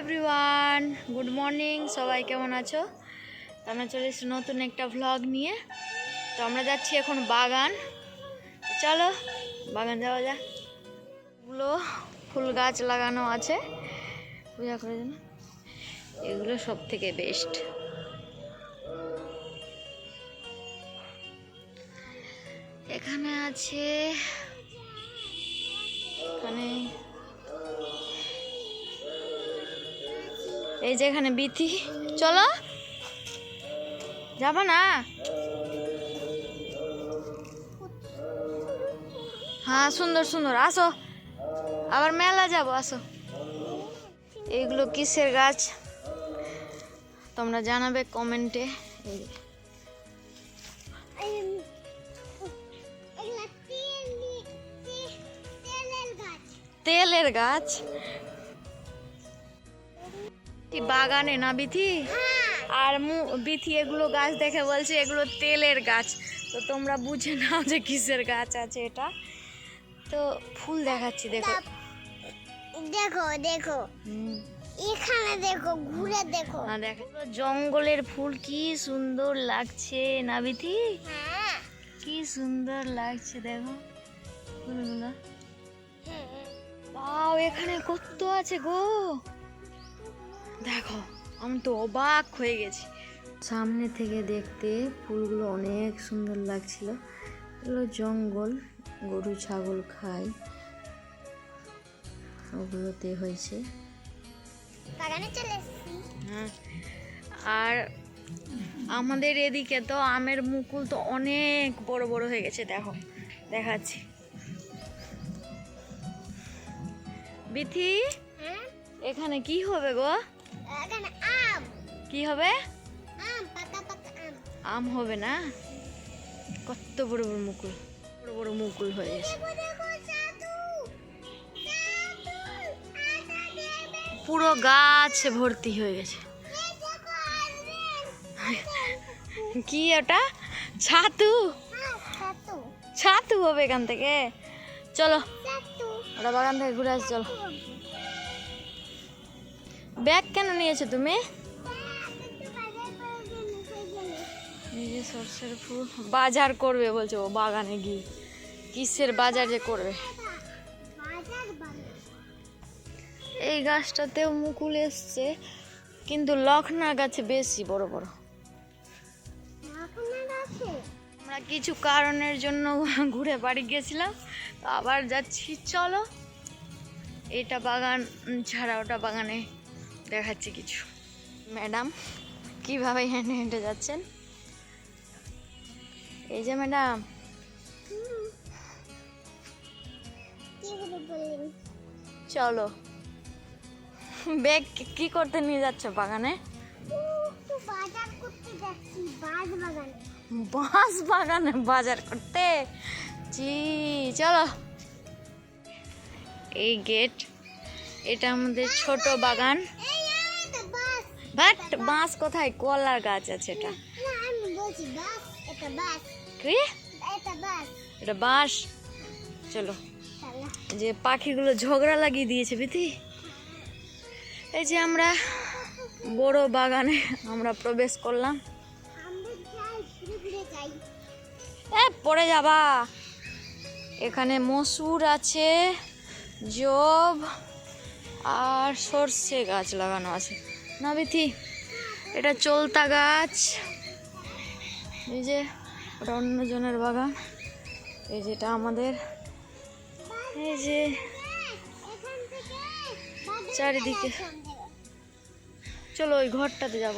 Everyone good morning সবাই কেমন আছো? আমরা চলে এসেছি নতুন একটা ভ্লগ নিয়ে। তো আমরা যাচ্ছি এখন বাগান। চলো, বাগান যাওয়া যাক। এগুলো ফুল গাছ লাগানো আছে। পূজা করে জন্য এগুলো সব থেকে বেস্ট এখানে আছে এখানে এই যে এখানে বিথি চলো। যাবা না? হ্যাঁ সুন্দর সুন্দর। আসো। আবার মেলা যাব আসো। এইগুলো কিসের গাছ? তোমরা জানাবে কমেন্টে। তেলের গাছ? এই বাগানে না বিথি? আর মু বিথি এগুলো গাছ দেখে বলছে এগুলো তেলের গাছ। তো তোমরা বুঝে নাও যে কিসের গাছ আছে এটা। তো ফুল দেখাচ্ছি দেখো। দেখো দেখো। এখানে দেখো ঘুরে দেখো। না দেখো। জঙ্গলের ফুল কি সুন্দর লাগছে না বিথি? হ্যাঁ। কি সুন্দর লাগছে দেখো। ফুলগুলো। বাও এখানে কত আছে গো! দেখো আমি তো অবাক হয়ে গেছি। সামনে থেকে দেখতে ফুলগুলো অনেক সুন্দর লাগছিল। এগুলো জঙ্গল গরু ছাগল খায়। ওগুলোতে হয়েছে। বাগানে চলে হ্যাঁ। আর আমাদের এদিকে তো আমের মুকুল তো অনেক বড় বড় হয়ে গেছে দেখো দেখাচ্ছি। বিথি হ্যাঁ? এখানে কি হবে গো? এখানে আম। কি হবে? আম পাকা পাকা আম। আম হবে না? কত বড় বড় মুকুল। বড় বড় মুকুল হয়ে গেছে। পুরো গাছ ভর্তি হয়ে গেছে। কি ওটা? ছাতু। হ্যাঁ ছাতু। ছাতু হবে এখান থেকে। চলো। ওটা বাগান থেকে ঘুরে আসি চলো। ব্যাগ কেন নিয়েছো তুমি? সর্ষের ফুল। বাজার করবে বলছে ও বাগানে গিয়ে। কিসের বাজার যে করবে? এই গাছটাতেও মুকুল এসছে, কিন্তু লখনা গাছে বেশি বড় বড়। আমরা কিছু কারণের জন্য ঘুরে বাড়ি গেছিলাম আবার যাচ্ছি। চলো, এটা বাগান ছাড়া ওটা বাগানে দেখাচ্ছি কিছু। ম্যাডাম কীভাবে হেঁটে হেঁটে যাচ্ছেন? এই যে ম্যাডাম। চলো। ব্যাগ কি করতে নিয়ে যাচ্ছ বাগানে? বাঁশ বাগানে। বাজার করতে? জি চলো। এই গেট এটা আমাদের ছোট বাগান। বাট বাঁশ কোথায়? কলার গাছ আছে এটা। এটা বাঁশ। চলো। যে পাখিগুলো ঝগড়া লাগিয়ে দিয়েছে বিতি এই যে আমরা বড় বাগানে আমরা প্রবেশ করলাম। পড়ে যাবা। এখানে মসুর আছে জব আর সর্ষে গাছ লাগানো আছে। না বিথি, এটা চলতা গাছ। এই যে, ওটা অন্যজনের বাগান। এই যেটা আমাদের। এই যে, চারিদিকে। চলো ওই ঘরটাতে যাব।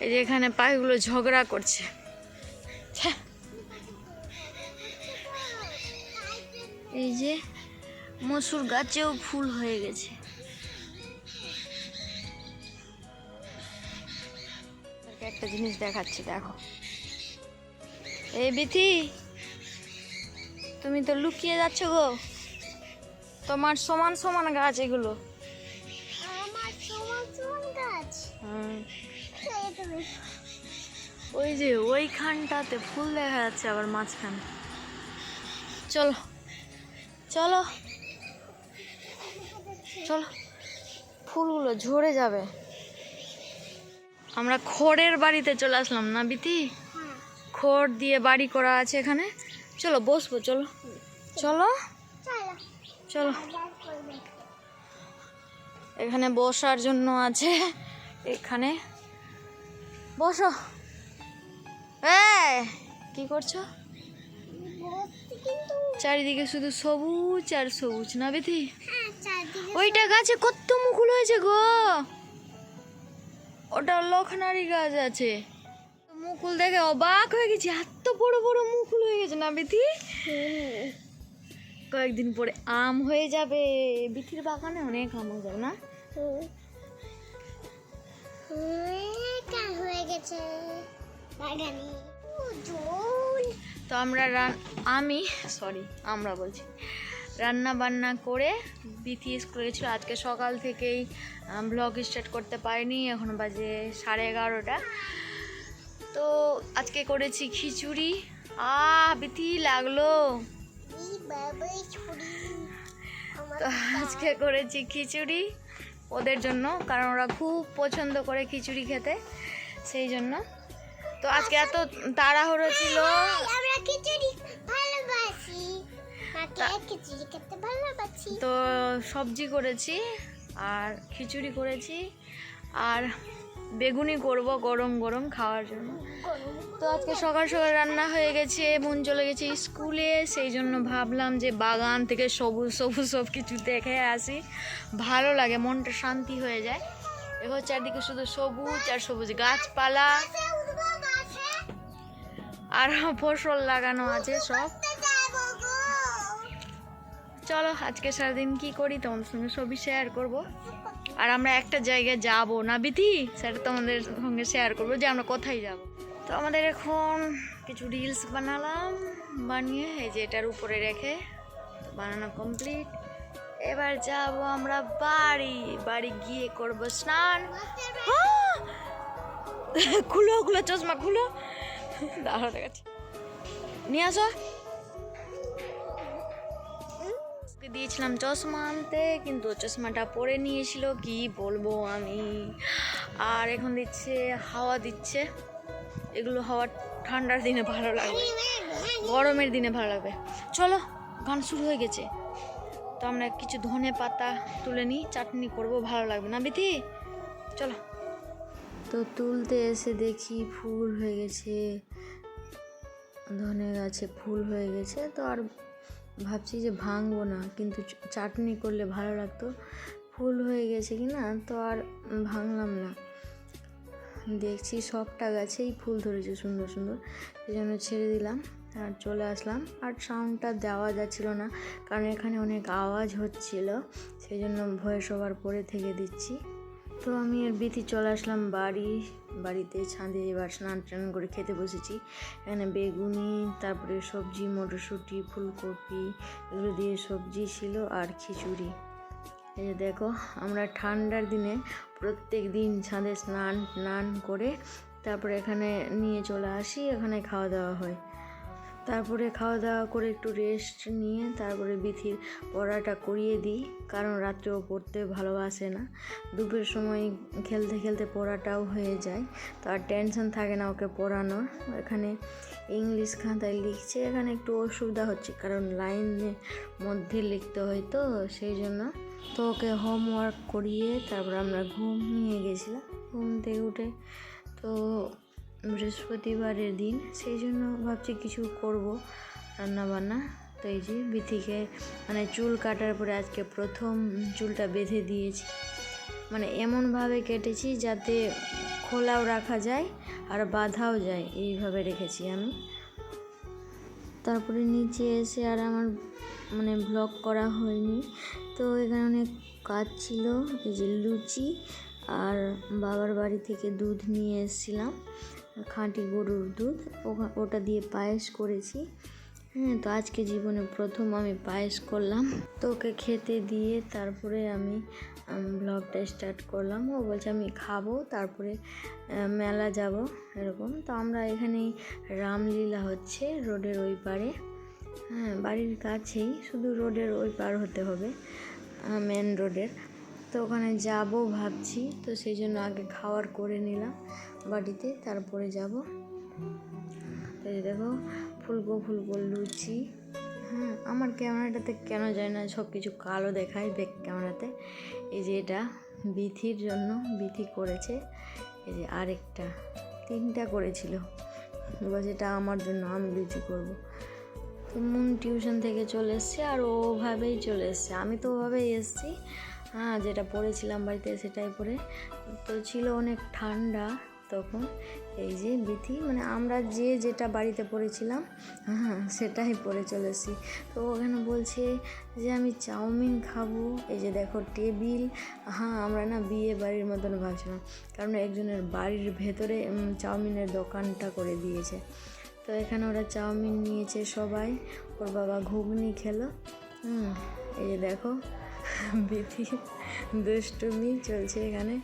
এই যে এখানে পাখিগুলো ঝগড়া করছে। এই যে, মসুর গাছেও ফুল হয়ে গেছে। একটা জিনিস দেখাচ্ছি দেখো। এই বিথি তুমি তো লুকিয়ে যাচ্ছ গো। তোমার সমান সমান গাছ এগুলো। আমার সমান সমান গাছ? ওই যে ওইখানটাতে ফুল দেখা যাচ্ছে আবার মাঝখানে। চলো চলো চলো। ফুলগুলো ঝরে যাবে। আমরা খড়ের বাড়িতে চলে আসলাম না বিতি খড় দিয়ে বাড়ি করা আছে এখানে। চলো বসবো চলো। চলো? চলো। এখানে বসার জন্য আছে এখানে। বসো। এ কি করছ? চারিদিকে শুধু সবুজ আর সবুজ না বিথি? হ্যাঁ ওইটা গাছে কত মুকুল হয়েছে গো? ওটা লখনারি গাছ আছে। মুকুল দেখে অবাক হয়ে গেছি এত বড় বড় মুকুল হয়ে গেছে না বিথি কয়েকদিন পরে আম হয়ে যাবে। বিথির বাগানে অনেক আম হয়ে যাবে না? হয়ে গেছে। বাগানে তো আমরা রান আমি সরি আমরা বলছি। রান্না বান্না করে বিথি স্কুলে গেছিল আজকে সকাল থেকেই ব্লগ স্টার্ট করতে পারিনি এখন বাজে সাড়ে এগারোটা। তো আজকে করেছি খিচুড়ি। আ বিথি লাগল। তো আজকে করেছি খিচুড়ি ওদের জন্য কারণ ওরা খুব পছন্দ করে খিচুড়ি খেতে সেই জন্য। তো আজকে এত তাড়াহুড়ো ছিল। তো সবজি করেছি আর খিচুড়ি করেছি আর বেগুনি করব গরম গরম খাওয়ার জন্য। তো আজকে সকাল সকাল রান্না হয়ে গেছে মন চলে গেছে স্কুলে সেই জন্য ভাবলাম যে বাগান থেকে সবুজ সবুজ সব কিছু দেখে আসি। ভালো লাগে মনটা শান্তি হয়ে যায়। এবার চারদিকে শুধু সবুজ আর সবুজ গাছপালা। আর ফসল লাগানো আছে সব। চলো, আজকে সারাদিন কি করি? তোমাদের সঙ্গে সবই শেয়ার করব। আর আমরা একটা জায়গায় যাব, না বিথি সেটা তোমাদের সঙ্গে শেয়ার করব যে আমরা কোথায় যাব। তো আমাদের এখন কিছু রিলস বানালাম, বানিয়ে এই যে এটার উপরে রেখে বানানো কমপ্লিট এবার যাব আমরা বাড়ি। বাড়ি গিয়ে করব স্নান। খুলো খুলো, চশমা খুলো। দাঁড়া দেখাচ্ছি। নিয়ে আসো। ওকে দিয়েছিলাম চশমা আনতে, কিন্তু চশমাটা পরে নিয়েছিল কি বলব আমি? আর এখন দিচ্ছে, হাওয়া দিচ্ছে। এগুলো হাওয়া ঠান্ডার দিনে ভালো লাগবে। গরমের দিনে ভালো লাগবে। চলো, গান শুরু হয়ে গেছে। তো আমরা কিছু ধনে পাতা তুলে নিই, চাটনি করব, ভালো লাগবে না, বিথি? চলো। তো তুলতে এসে দেখি ফুল হয়ে গেছে। ধনে গাছে ফুল হয়ে গেছে, তো আর ভাবছি যে ভাঙবো না, কিন্তু চাটনি করলে ভালো লাগতো। ফুল হয়ে গেছে কি না, তো আর ভাঙলাম না। দেখছি সবটা গাছেই ফুল ধরেছে সুন্দর সুন্দর সেই জন্য ছেড়ে দিলাম আর চলে আসলাম। আর সাউন্ডটা দেওয়া যাচ্ছিল না, কারণ এখানে অনেক আওয়াজ হচ্ছিল, সেই জন্য ভয়েস ওভার পরে থেকে দিচ্ছি। তো আমি আর বিথি চলে আসলাম বাড়ি। বাড়িতে ছাদে এবার স্নান টান করে খেতে বসেছি। এখানে বেগুনি, তারপরে সবজি, মটরশুঁটি, ফুলকপি, এগুলো দিয়ে সবজি ছিল আর খিচুড়ি। এই যে দেখো, আমরা ঠান্ডার দিনে প্রত্যেক দিন ছাদে স্নান স্নান করে তারপরে এখানে নিয়ে চলে আসি এখানে খাওয়া দাওয়া হয়। তারপরে খাওয়া দাওয়া করে একটু রেস্ট নিয়ে তারপরে বিথির পড়াটা করিয়ে দিই। কারণ রাত্রে ও পড়তে ভালোবাসে না। দুপুরের সময় খেলতে খেলতে পড়াটাও হয়ে যায়। তো আর টেনশন থাকে না ওকে পড়ানোর। এখানে ইংলিশ খাতায় লিখছে। এখানে একটু অসুবিধা হচ্ছে। কারণ লাইনের মধ্যে লিখতে হয় তো, সেই জন্য। তো ওকে হোমওয়ার্ক করিয়ে তারপর আমরা ঘুম নিয়ে গেছিলাম। ঘুম থেকে উঠে তো বৃহস্পতিবারের দিন, সেই জন্য ভাবছি কিছু করব রান্না বান্না তো এই যে বিথিকে মানে চুল কাটার পরে আজকে প্রথম চুলটা বেঁধে দিয়েছি। মানে এমনভাবে কেটেছি যাতে খোলাও রাখা যায় আর বাঁধাও যায়, এইভাবে রেখেছি আমি। তারপরে নিচে এসে আর আমার মানে ব্লগ করা হয়নি। তো এখানে অনেক কাজ ছিল, এই যে লুচি আর বাবার বাড়ি থেকে দুধ নিয়ে এসেছিলাম। খাঁটি গরুর দুধ ওটা দিয়ে পায়েস করেছি। হ্যাঁ তো আজকে জীবনে প্রথম আমি পায়েস করলাম। তো ওকে খেতে দিয়ে তারপরে আমি ব্লগটা স্টার্ট করলাম। ও বলছে, আমি খাব, তারপরে মেলা যাব, এরকম। তো আমরা এখানেই রামলীলা হচ্ছে রোডের ওই পারে হ্যাঁ বাড়ির কাছেই, শুধু রোডের ওই পার হতে হবে মেন রোডের তো ওখানে যাব ভাবছি, তো সেই জন্য আগে খাওয়ার করে নিলাম বাড়িতে তারপরে যাব। যে দেখো, ফুলকো ফুলকো লুচি। হ্যাঁ আমার ক্যামেরাটাতে কেন যায় না সব কিছু কালো দেখায় ব্যাক ক্যামেরাতে। এই যে এটা বিথির জন্য বিথি করেছে। এই যে আরেকটা, তিনটা করেছিল। এবার যেটা আমার জন্য, আমি লুচি করব। তো মন টিউশন থেকে চলে এসছে আর ওভাবেই চলে এসছে। আমি তো ওভাবেই এসছি। হ্যাঁ যেটা পড়েছিলাম বাড়িতে সেটাই পরে। তো ছিল অনেক ঠান্ডা তখন। এই যে বিথি মানে আমরা যে যেটা বাড়িতে পড়েছিলাম হ্যাঁ সেটাই পরে চলেছি তো ওখানে বলছে যে, আমি চাউমিন খাব। এই যে দেখো টেবিল। হ্যাঁ আমরা না বিয়ে বাড়ির মতন ভাবছিলাম। কারণ একজনের বাড়ির ভেতরে চাউমিনের দোকানটা করে দিয়েছে। তো এখানে ওরা চাউমিন নিয়েছে সবাই। ওর বাবা ঘুগনি খেলো। হুম, এই যে দেখো। বিথি দুষ্টুমি চলছে এখানে।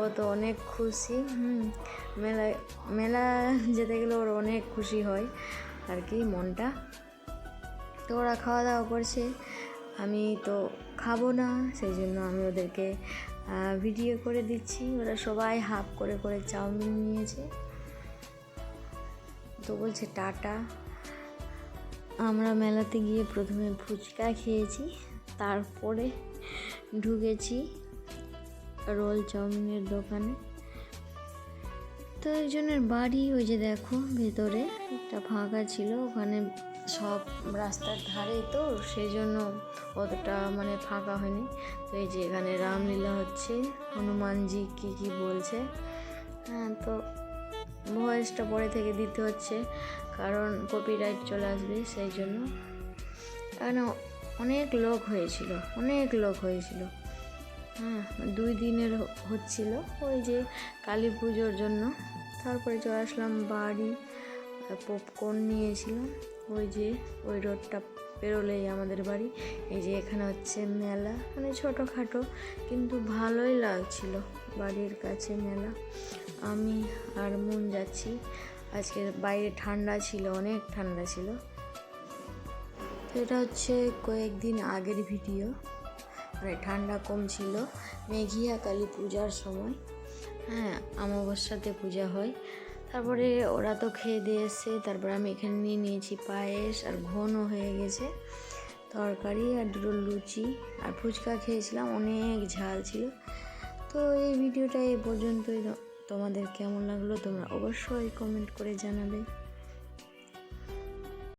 ও তো অনেক খুশি, হুম মেলায় মেলা যেতে গেলে ওর অনেক খুশি হয় আর কি মনটা। তো ওরা খাওয়া দাওয়া করছে, আমি তো খাব না, সেই জন্য আমি ওদেরকে ভিডিও করে দিচ্ছি। ওরা সবাই হাফ করে করে চাউমিন নিয়েছে। তো বলছে, টাটা। আমরা মেলাতে গিয়ে প্রথমে ফুচকা খেয়েছি, তারপরে ঢুকেছি রোল চাউমিনের দোকানে। তো একজনের বাড়ি ওই যে দেখো ভেতরে, একটা ফাঁকা ছিল, ওখানে সব রাস্তার ধারে তো সেই জন্য অতটা মানে ফাঁকা হয়নি। তো এই যে এখানে রামলীলা হচ্ছে, হনুমানজি কি কি বলছে। হ্যাঁ তো ভয়েসটা পরে থেকে দিতে হচ্ছে, কারণ কপিরাইট চলে আসবে, সেই জন্য। এখানে অনেক লোক হয়েছিল, অনেক লোক হয়েছিল। হ্যাঁ দুই দিনের হচ্ছিল ওই যে কালী পুজোর জন্য। তারপরে চলে আসলাম বাড়ি পপকর্ন নিয়েছিলাম। ওই যে, ওই রোডটা পেরোলেই আমাদের বাড়ি। এই যে এখানে হচ্ছে মেলা মানে ছোটোখাটো, কিন্তু ভালোই লাগছিল বাড়ির কাছে মেলা। আমি আর মন যাচ্ছি, আজকে বাইরে ঠান্ডা ছিল, অনেক ঠান্ডা ছিল। এটা হচ্ছে কয়েকদিন আগের ভিডিও। মানে ঠান্ডা কম ছিল। মেঘিয়া কালী পূজার সময়। হ্যাঁ অমাবস্যাতে পূজা হয়। তারপরে ওরা তো খেয়ে দিয়ে তারপরে আমি এখানে নিয়ে নিয়েছি পায়েস আর ঘনও হয়ে গেছে। তরকারি আর দুটো লুচি আর ফুচকা খেয়েছিলাম। অনেক ঝাল ছিল। তো এই ভিডিওটা এই পর্যন্তই। তোমাদের কেমন লাগল তোমরা অবশ্যই কমেন্ট করে জানাবে।